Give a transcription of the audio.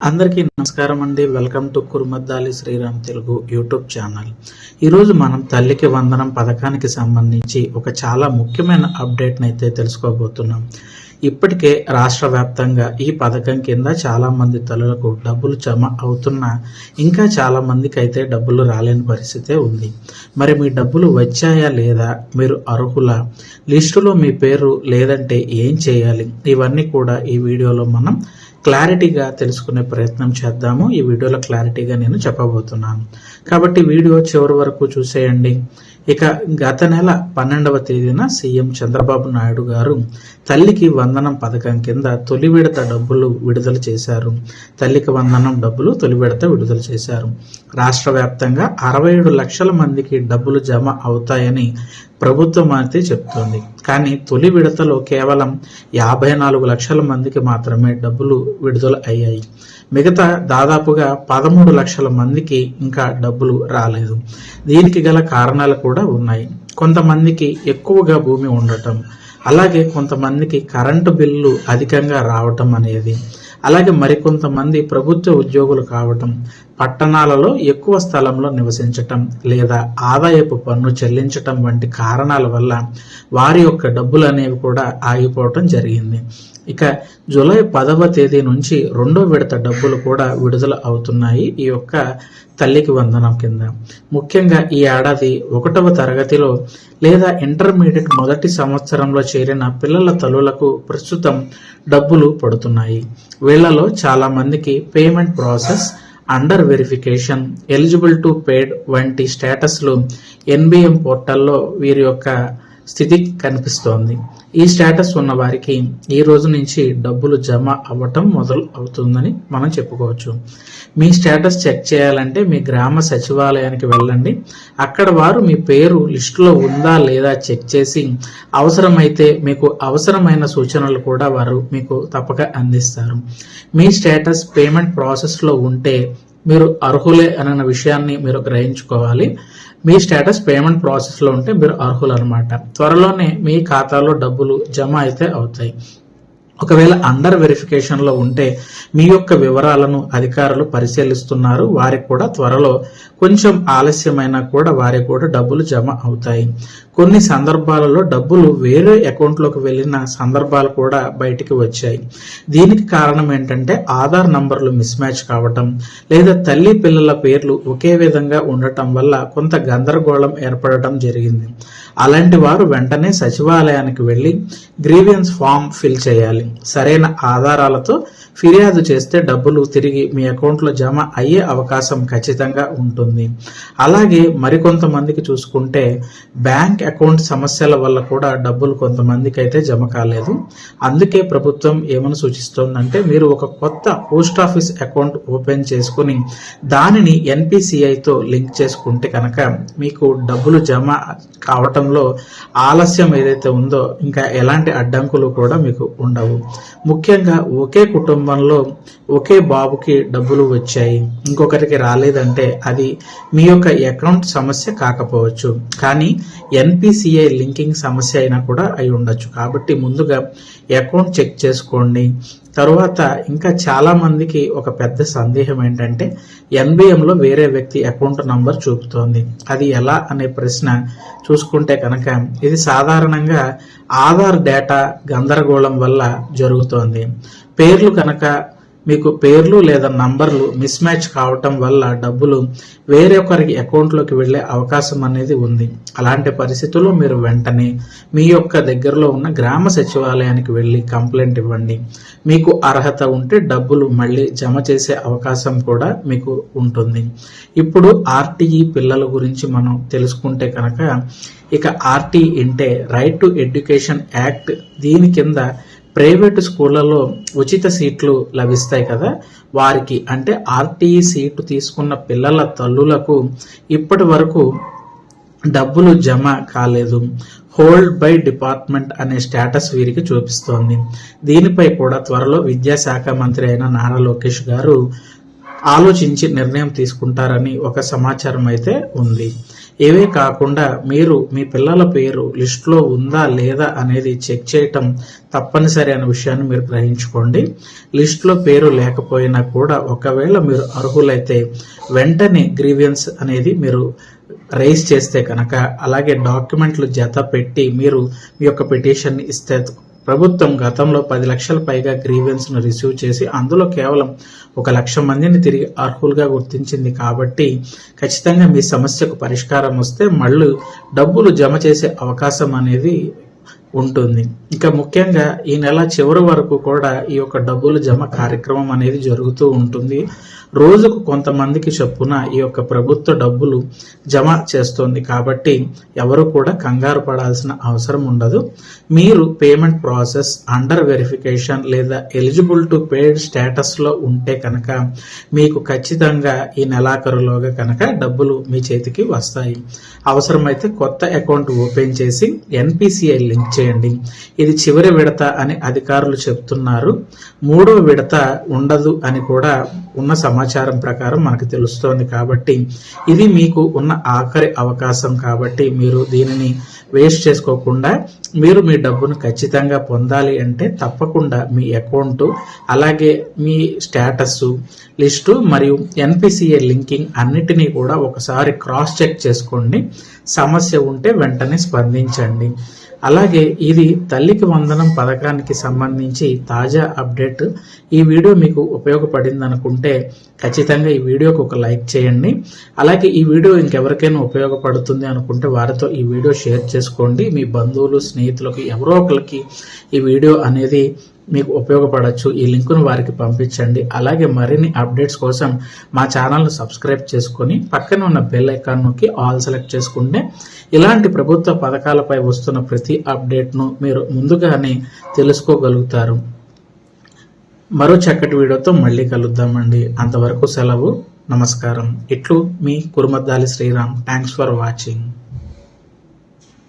అందరికీ నమస్కారం అండి. Welcome to Kurumaddali Sriram Telugu YouTube channel. ఈరోజు మనం తల్లికి వందనం పథకానికి సంబంధించి ఒక చాలా ముఖ్యమైన అప్డేట్ని అయితే తెలుసుకోబోతున్నాం. ఇప్పటికే రాష్ట్ర వ్యాప్తంగా ఈ పథకం కింద చాలామంది తల్లులకు డబ్బులు జమ అవుతున్నా ఇంకా చాలామందికి అయితే డబ్బులు రాలేని పరిస్థితే ఉంది. మరి మీ డబ్బులు వచ్చాయా లేదా మీరు అర్హుల? లిస్టులో మీ పేరు లేదంటే ఏం చేయాలి? ఇవన్నీ కూడా ఈ వీడియోలో మనం క్లారిటీగా తెలుసుకునే ప్రయత్నం చేద్దాము. ఈ వీడియోలో క్లారిటీగా నేను చెప్పబోతున్నాను. కాబట్టి వీడియో చివరి వరకు చూసేయండి. ఇక గత నెల పన్నెండవ తేదీన సీఎం చంద్రబాబు నాయుడు గారు తల్లికి వందనం పథకం కింద తొలి విడత డబ్బులు విడుదల చేశారు. తల్లికి వందనం డబ్బులు తొలి విడత విడుదల చేశారు. రాష్ట్ర వ్యాప్తంగా అరవై ఏడు లక్షల మందికి డబ్బులు జమ అవుతాయని ప్రభుత్వం అయితే చెప్తోంది. కానీ తొలి విడతలో కేవలం యాభై నాలుగు లక్షల మందికి మాత్రమే డబ్బులు విడుదల అయ్యాయి. మిగతా దాదాపుగా పదమూడు లక్షల మందికి ఇంకా డబ్బులు రాలేదు. దీనికి గల కారణాలు కూడా ఉన్నాయి. కొంతమందికి ఎక్కువగా భూమి ఉండటం అలాగే కొంతమందికి కరెంటు బిల్లు అధికంగా రావటం అనేది అలాగే మరికొంతమంది ప్రభుత్వ ఉద్యోగులు కావటం పట్టణాలలో ఎక్కువ స్థలంలో నివసించటం లేదా ఆదాయపు పన్ను చెల్లించటం వంటి కారణాల వల్ల వారి యొక్క డబ్బులు అనేవి కూడా ఆగిపోవటం జరిగింది. ఇక జూలై పదవ తేదీ నుంచి రెండో విడత డబ్బులు కూడా విడుదల అవుతున్నాయి ఈ యొక్క తల్లికి వందనం కింద. ముఖ్యంగా ఈ ఏడాది ఒకటవ తరగతిలో లేదా ఇంటర్మీడియట్ మొదటి సంవత్సరంలో చేరిన పిల్లల తల్లులకు ప్రస్తుతం డబ్బులు పడుతున్నాయి. వీళ్ళలో చాలా మందికి payment process under verification eligible to paid వంటి స్టేటస్లు ఎన్బిఎం పోర్టల్లో వీరి యొక్క స్థితి కనిపిస్తోంది. ఈ స్టేటస్ ఉన్న వారికి ఈ రోజు నుంచి డబ్బులు జమ అవ్వటం మొదలు అవుతుందని మనం చెప్పుకోవచ్చు. మీ స్టేటస్ చెక్ చేయాలంటే మీ గ్రామ సచివాలయానికి వెళ్ళండి. అక్కడ వారు మీ పేరు లిస్టులో ఉందా లేదా చెక్ చేసి అవసరమైతే మీకు అవసరమైన సూచనలు కూడా వారు మీకు తప్పక అందిస్తారు. మీ స్టేటస్ పేమెంట్ ప్రాసెస్లో ఉంటే మీరు అర్హులే అన్న విషయాన్ని మీరు గ్రహించుకోవాలి. మీ స్టేటస్ పేమెంట్ ప్రాసెస్లో ఉంటే మీరు అర్హులు అనమాట త్వరలోనే మీ ఖాతాలో డబ్బులు జమ అయితే అవుతాయి. ఒకవేళ అండర్ వెరిఫికేషన్లో ఉంటే మీ యొక్క వివరాలను అధికారులు పరిశీలిస్తున్నారు. వారికి కూడా త్వరలో కొంచెం ఆలస్యమైనా కూడా వారికి కూడా డబ్బులు జమ అవుతాయి. కొన్ని సందర్భాలలో డబ్బులు వేరే అకౌంట్లోకి వెళ్ళిన సందర్భాలు కూడా బయటికి వచ్చాయి. దీనికి కారణం ఏంటంటే ఆధార్ నంబర్లు మిస్ మ్యాచ్ కావటం లేదా తల్లి పిల్లల పేర్లు ఒకే విధంగా ఉండటం వల్ల కొంత గందరగోళం ఏర్పడటం జరిగింది. అలాంటి వారు వెంటనే సచివాలయానికి వెళ్ళి గ్రీవియన్స్ ఫామ్ ఫిల్ చేయాలి. సరైన ఆధారాలతో ఫిర్యాదు చేస్తే డబ్బులు తిరిగి మీ అకౌంట్లో జమ అయ్యే అవకాశం ఖచ్చితంగా ఉంటుంది. అలాగే మరికొంతమందికి చూసుకుంటే బ్యాంక్ అకౌంట్ సమస్యల వల్ల కూడా డబ్బులు కొంతమందికి అయితే జమ కాలేదు. అందుకే ప్రభుత్వం ఏమని సూచిస్తోందంటే మీరు ఒక కొత్త పోస్ట్ ఆఫీస్ అకౌంట్ ఓపెన్ చేసుకుని దానిని ఎన్పిసిఐతో లింక్ చేసుకుంటే కనుక మీకు డబ్బులు జమ కావటం చేయడంలో ఆలస్యం ఏదైతే ఉందో ఇంకా ఎలాంటి అడ్డంకులు కూడా మీకు ఉండవు. ముఖ్యంగా ఒకే కుటుంబంలో ఒకే బాబుకి డబ్బులు వచ్చాయి. ఇంకొకరికి రాలేదంటే అది మీ యొక్క అకౌంట్ సమస్య కాకపోవచ్చు. కానీ ఎన్పిసిఐ లింకింగ్ సమస్య అయినా కూడా అయి ఉండొచ్చు. కాబట్టి ముందుగా అకౌంట్ చెక్ చేసుకోండి. తరువాత ఇంకా చాలా మందికి ఒక పెద్ద సందేహం ఏంటంటే ఎన్బిఎంలో వేరే వ్యక్తి అకౌంట్ నంబర్ చూపుతోంది. అది ఎలా అనే ప్రశ్న చూసుకుంటే కనుక ఇది సాధారణంగా ఆధార్ డేటా గందరగోళం వల్ల జరుగుతోంది. పేర్లు కనుక మీకు పేర్లు లేదా నంబర్లు మిస్ మ్యాచ్ కావటం వల్ల డబ్బులు వేరే ఒకరికి అకౌంట్లోకి వెళ్ళే అవకాశం అనేది ఉంది. అలాంటి పరిస్థితుల్లో మీరు వెంటనే మీ యొక్క దగ్గరలో ఉన్న గ్రామ సచివాలయానికి వెళ్ళి కంప్లైంట్ ఇవ్వండి. మీకు అర్హత ఉంటే డబ్బులు మళ్ళీ జమ చేసే అవకాశం కూడా మీకు ఉంటుంది. ఇప్పుడు ఆర్టీఈ పిల్లల గురించి మనం తెలుసుకుంటే కనుక ఇక ఆర్టీ అంటే రైట్ టు ఎడ్యుకేషన్ యాక్ట్ దీని కింద ప్రైవేటు స్కూళ్ళలో ఉచిత సీట్లు లభిస్తాయి కదా. వారికి అంటే ఆర్టీఈ సీటు తీసుకున్న పిల్లల తల్లులకు ఇప్పటి వరకు డబ్బులు జమ కాలేదు. హోల్డ్ బై డిపార్ట్మెంట్ అనే స్టేటస్ వీరికి చూపిస్తోంది. దీనిపై కూడా త్వరలో విద్యాశాఖ మంత్రి అయిన నారా లోకేష్ గారు ఆలోచించి నిర్ణయం తీసుకుంటారని ఒక సమాచారం అయితే ఉంది. ఇవే కాకుండా మీరు మీ పిల్లల పేరు లిస్టులో ఉందా లేదా అనేది చెక్ చేయటం తప్పనిసరి అనే విషయాన్ని మీరు గ్రహించుకోండి. లిస్టులో పేరు లేకపోయినా కూడా ఒకవేళ మీరు అర్హులైతే వెంటనే గ్రీవియన్స్ అనేది మీరు రైజ్ చేస్తే కనుక అలాగే డాక్యుమెంట్లు జత పెట్టి మీరు మీ యొక్క పిటిషన్ ఇస్తే ప్రభుత్వం గతంలో పది లక్షల పైగా గ్రీవెన్స్ను రిసీవ్ చేసి అందులో కేవలం ఒక లక్ష మందిని తిరిగి అర్హులుగా గుర్తించింది కాబట్టి ఖచ్చితంగా మీ సమస్యకు పరిష్కారం వస్తే మళ్ళీ డబ్బులు జమ చేసే అవకాశం అనేది ఉంటుంది. ఇక ముఖ్యంగా ఈ నెల చివరి వరకు కూడా ఈ యొక్క డబ్బులు జమ కార్యక్రమం అనేది జరుగుతూ ఉంటుంది. రోజుకు కొంతమందికి చొప్పున ఈ యొక్క ప్రభుత్వ డబ్బులు జమ చేస్తుంది కాబట్టి ఎవరు కూడా కంగారు పడాల్సిన అవసరం ఉండదు. మీరు పేమెంట్ ప్రాసెస్ అండర్ వెరిఫికేషన్ లేదా ఎలిజిబుల్ టు పేడ్ స్టేటస్లో ఉంటే కనుక మీకు ఖచ్చితంగా ఈ నెలాఖరులోగా కనుక డబ్బులు మీ చేతికి వస్తాయి. అవసరమైతే కొత్త అకౌంట్ ఓపెన్ చేసి ఎన్పిసిఐ లింక్ చేయండి. ఇది చివరి విడత అని అధికారులు చెప్తున్నారు. మూడో విడత ఉండదు అని కూడా ఉన్న సమాచారం ప్రకారం మనకు తెలుస్తోంది కాబట్టి ఇది మీకు ఉన్న ఆఖరి అవకాశం కాబట్టి మీరు దీనిని వేస్ట్ చేసుకోకుండా మీరు మీ డబ్బును ఖచ్చితంగా పొందాలి అంటే తప్పకుండా మీ అకౌంట్ అలాగే మీ స్టేటస్ లిస్టు మరియు ఎన్పిసిఏ లింకింగ్ అన్నిటినీ కూడా ఒకసారి క్రాస్ చెక్ చేసుకోండి. సమస్య ఉంటే వెంటనే స్పందించండి. అలాగే ఇది తల్లికి వందనం పథకానికి సంబంధించి తాజా అప్డేట్. ఈ వీడియో మీకు ఉపయోగపడింది అనుకుంటే ఖచ్చితంగా ఈ వీడియోకి ఒక లైక్ చేయండి. అలాగే ఈ వీడియో ఇంకెవరికైనా ఉపయోగపడుతుంది అనుకుంటే వారితో ఈ వీడియో షేర్ చేసుకోండి. మీ బంధువులు స్నేహితులకు ఎవరో ఒకరికి ఈ వీడియో అనేది మీకు ఉపయోగపడవచ్చు ఈ లింకును వారికి పంపించండి. అలాగే మరిన్ని అప్డేట్స్ కోసం మా ఛానల్ను సబ్స్క్రైబ్ చేసుకొని పక్కన ఉన్న బెల్ ఐకాన్ నొక్కి ఆల్ సెలెక్ట్ చేసుకుంటే ఇలాంటి ప్రభుత్వ పథకాలపై వస్తున్న ప్రతి అప్డేట్ను మీరు ముందుగానే తెలుసుకోగలుగుతారు. మరో చక్కటి వీడియోతో మళ్ళీ కలుద్దామండి. అంతవరకు సెలవు నమస్కారం. ఇట్లు మీ Kurumaddali Sriram. Thanks for watching